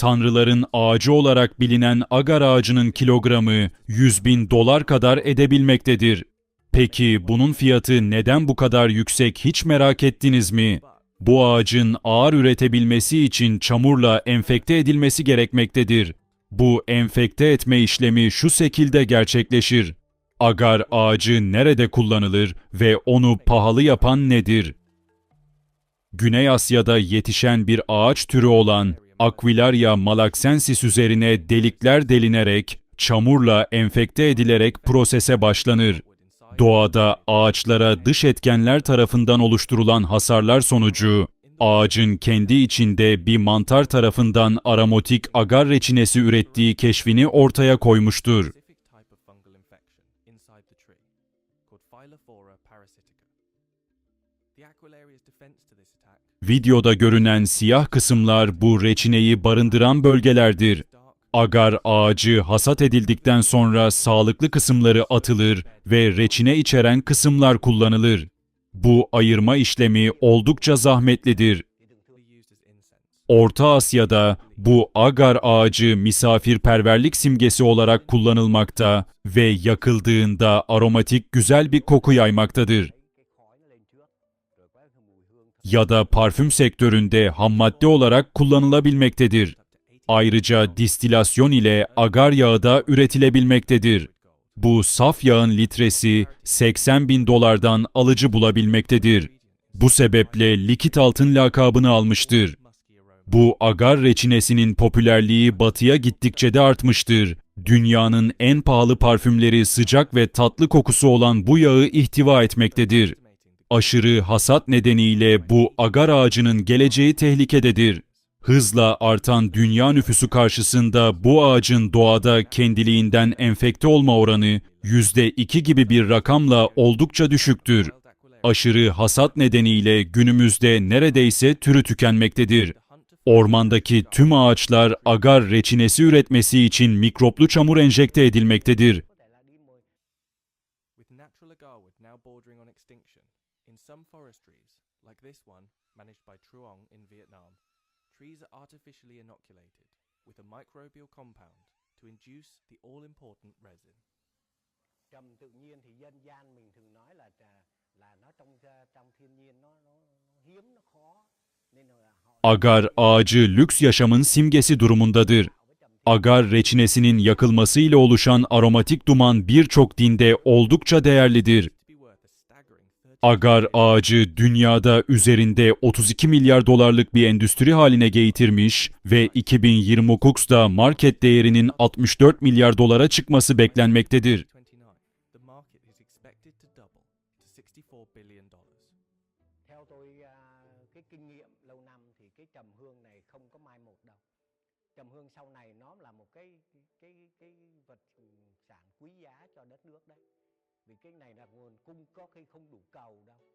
Tanrıların ağacı olarak bilinen agar ağacının kilogramı 100 bin dolar kadar edebilmektedir. Peki bunun fiyatı neden bu kadar yüksek hiç merak ettiniz mi? Bu ağacın ağır üretebilmesi için çamurla enfekte edilmesi gerekmektedir. Bu enfekte etme işlemi şu şekilde gerçekleşir. Agar ağacı nerede kullanılır ve onu pahalı yapan nedir? Güney Asya'da yetişen bir ağaç türü olan Aquilaria malaxensis üzerine delikler delinerek, çamurla enfekte edilerek prosese başlanır. Doğada ağaçlara dış etkenler tarafından oluşturulan hasarlar sonucu, ağacın kendi içinde bir mantar tarafından aromatik agar reçinesi ürettiği keşfini ortaya koymuştur. Videoda görünen siyah kısımlar bu reçineyi barındıran bölgelerdir. Agar ağacı hasat edildikten sonra sağlıklı kısımları atılır ve reçine içeren kısımlar kullanılır. Bu ayırma işlemi oldukça zahmetlidir. Orta Asya'da bu agar ağacı misafirperverlik simgesi olarak kullanılmakta ve yakıldığında aromatik güzel bir koku yaymaktadır. Ya da parfüm sektöründe ham madde olarak kullanılabilmektedir. Ayrıca distilasyon ile agar yağı da üretilebilmektedir. Bu saf yağın litresi 80 bin dolardan alıcı bulabilmektedir. Bu sebeple likit altın lakabını almıştır. Bu agar reçinesinin popülerliği batıya gittikçe de artmıştır. Dünyanın en pahalı parfümleri sıcak ve tatlı kokusu olan bu yağı ihtiva etmektedir. Aşırı hasat nedeniyle bu agar ağacının geleceği tehlikededir. Hızla artan dünya nüfusu karşısında bu ağacın doğada kendiliğinden enfekte olma oranı %2 gibi bir rakamla oldukça düşüktür. Aşırı hasat nedeniyle günümüzde neredeyse türü tükenmektedir. Ormandaki tüm ağaçlar agar reçinesi üretmesi için mikroplu çamur enjekte edilmektedir. İn some forestries, like this one managed by Truong in Vietnam, trees are artificially inoculated with a microbial compound to induce the all-important resin. trầm tự nhiên thì dân gian mình thường nói là là- nó trong trong thiên nhiên nó nó nó hiếm nó khó nên là họ Agar ağacı lüks yaşamın simgesi durumundadır. Agar reçinesinin yakılması ile oluşan aromatik duman birçok dinde oldukça değerlidir. Agar ağacı dünyada üzerinde 32 milyar dolarlık bir endüstri haline getirmiş ve 2029'da market değerinin 64 milyar dolara çıkması beklenmektedir. 29, the market is expected to double to 64 billion dollars. theo tôi à, cái kinh nghiệm lâu năm thì cái trầm hương sau này nó là một cái cái cái vật sản quý giá cho đất nước đấy vì cái này là nguồn cung có khi không đủ cầu đâu.